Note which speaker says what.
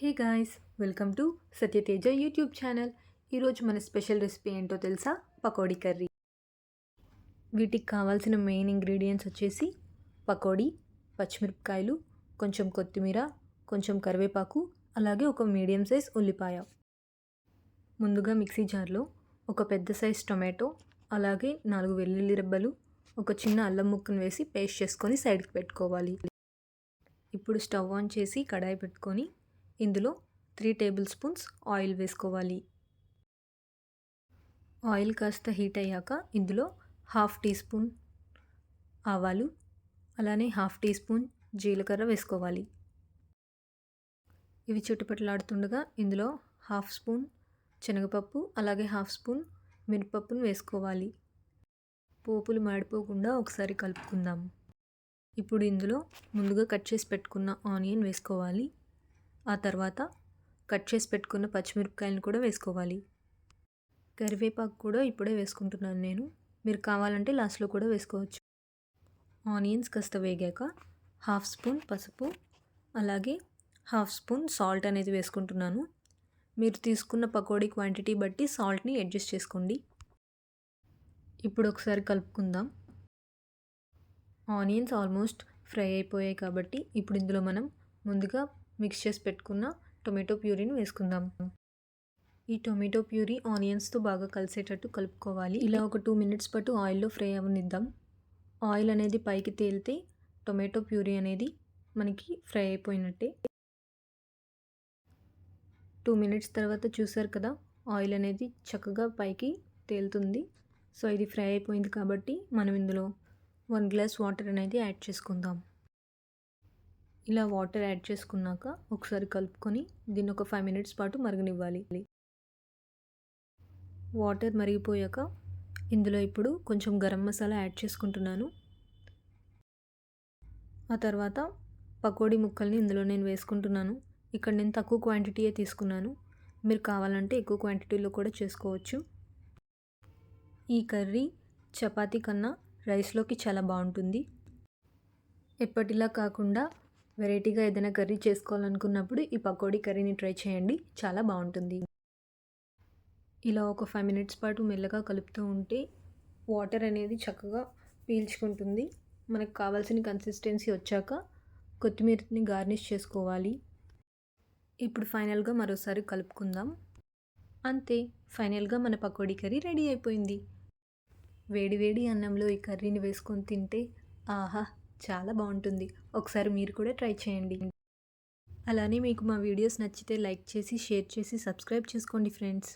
Speaker 1: Hey guys welcome to Satyateja YouTube channel. ఈరోజు మన special recipe ఏంటో తెలుసా? పకోడీ కర్రీ. వీటికి కావాల్సిన మెయిన్ ఇంగ్రీడియంట్స్ వచ్చేసి పకోడీ పచ్చిమిరపకాయలు కొంచెం కొత్తిమీర కొంచెం కరివేపాకు అలాగే ఒక మీడియం సైజ్ ఉల్లిపాయ. ముందుగా మిక్సీ జార్లో ఒక పెద్ద సైజ్ టొమాటో అలాగే నాలుగు వెల్లుల్లి రెబ్బలు ఒక చిన్న అల్లం ముక్కను వేసి పేస్ట్ చేసుకొని సైడ్కి పెట్టుకోవాలి. ఇప్పుడు స్టవ్ ఆన్ చేసి కడాయి పెట్టుకొని ఇందులో త్రీ టేబుల్ స్పూన్స్ ఆయిల్ వేసుకోవాలి. ఆయిల్ కాస్త హీట్ అయ్యాక ఇందులో హాఫ్ టీ స్పూన్ ఆవాలు అలానే హాఫ్ టీ స్పూన్ జీలకర్ర వేసుకోవాలి. ఇవి చుట్టుపట్లాడుతుండగా ఇందులో హాఫ్ స్పూన్ శనగపప్పు అలాగే హాఫ్ స్పూన్ మినపప్పును వేసుకోవాలి. పోపులు మాడిపోకుండా ఒకసారి కలుపుకుందాం. ఇప్పుడు ఇందులో ముందుగా కట్ చేసి పెట్టుకున్న ఆనియన్ వేసుకోవాలి. ఆ తర్వాత కట్ చేసి పెట్టుకున్న పచ్చిమిరపకాయలను కూడా వేసుకోవాలి. కరివేపాకు కూడా ఇప్పుడే వేసుకుంటున్నాను నేను. మీరు కావాలంటే లాస్ట్లో కూడా వేసుకోవచ్చు. ఆనియన్స్ కాస్త వేగాక హాఫ్ స్పూన్ పసుపు అలాగే హాఫ్ స్పూన్ సాల్ట్ అనేది వేసుకుంటున్నాను. మీరు తీసుకున్న పకోడీ క్వాంటిటీ బట్టి సాల్ట్ని అడ్జస్ట్ చేసుకోండి. ఇప్పుడు ఒకసారి కలుపుకుందాం. ఆనియన్స్ ఆల్మోస్ట్ ఫ్రై అయిపోయాయి కాబట్టి ఇప్పుడు ఇందులో మనం ముందుగా మిక్స్ చేసి పెట్టుకున్న టొమాటో ప్యూరీని వేసుకుందాం. ఈ టొమాటో ప్యూరీ ఆనియన్స్తో బాగా కలిసేటట్టు కలుపుకోవాలి. ఇలా ఒక టూ మినిట్స్ పాటు ఆయిల్లో ఫ్రై అవనిద్దాం ఆయిల్ అనేది పైకి తేలితే టొమాటో ప్యూరీ అనేది మనకి ఫ్రై అయిపోయినట్టే. టూ మినిట్స్ తర్వాత చూసారు కదా ఆయిల్ అనేది చక్కగా పైకి తేలుతుంది. సో ఇది ఫ్రై అయిపోయింది కాబట్టి మనం ఇందులో వన్ గ్లాస్ వాటర్ అనేది యాడ్ చేసుకుందాం. ఇలా వాటర్ యాడ్ చేసుకున్నాక ఒకసారి కలుపుకొని దీన్ని ఒక ఫైవ్ మినిట్స్ పాటు మరగనివ్వాలి. వాటర్ మరిగిపోయాక ఇందులో ఇప్పుడు కొంచెం గరం మసాలా యాడ్ చేసుకుంటున్నాను. ఆ తర్వాత పకోడీ ముక్కల్ని ఇందులో నేను వేసుకుంటున్నాను. ఇక్కడ నేను తక్కువ క్వాంటిటీయే తీసుకున్నాను. మీరు కావాలంటే ఎక్కువ క్వాంటిటీలో కూడా చేసుకోవచ్చు. ఈ కర్రీ చపాతీ కన్నా రైస్లోకి చాలా బాగుంటుంది. ఎప్పటిలా కాకుండా వెరైటీగా ఏదైనా కర్రీ చేసుకోవాలనుకున్నప్పుడు ఈ పకోడీ కర్రీని ట్రై చేయండి. చాలా బాగుంటుంది. ఇలా ఒక ఫైవ్ మినిట్స్ పాటు మెల్లగా కలుపుతూ ఉంటే వాటర్ అనేది చక్కగా పీల్చుకుంటుంది. మనకు కావాల్సిన కన్సిస్టెన్సీ వచ్చాక కొత్తిమీరని గార్నిష్ చేసుకోవాలి. ఇప్పుడు ఫైనల్గా మరోసారి కలుపుకుందాం. అంతే ఫైనల్గా మన పకోడీ కర్రీ రెడీ అయిపోయింది. వేడి వేడి అన్నంలో ఈ కర్రీని వేసుకొని తింటే ఆహా చాలా బాగుంటుంది. ఒకసారి మీరు కూడా ట్రై చేయండి. అలానే మీకు మా వీడియోస్ నచ్చితే లైక్ చేసి షేర్ చేసి సబ్స్క్రైబ్ చేసుకోండి ఫ్రెండ్స్.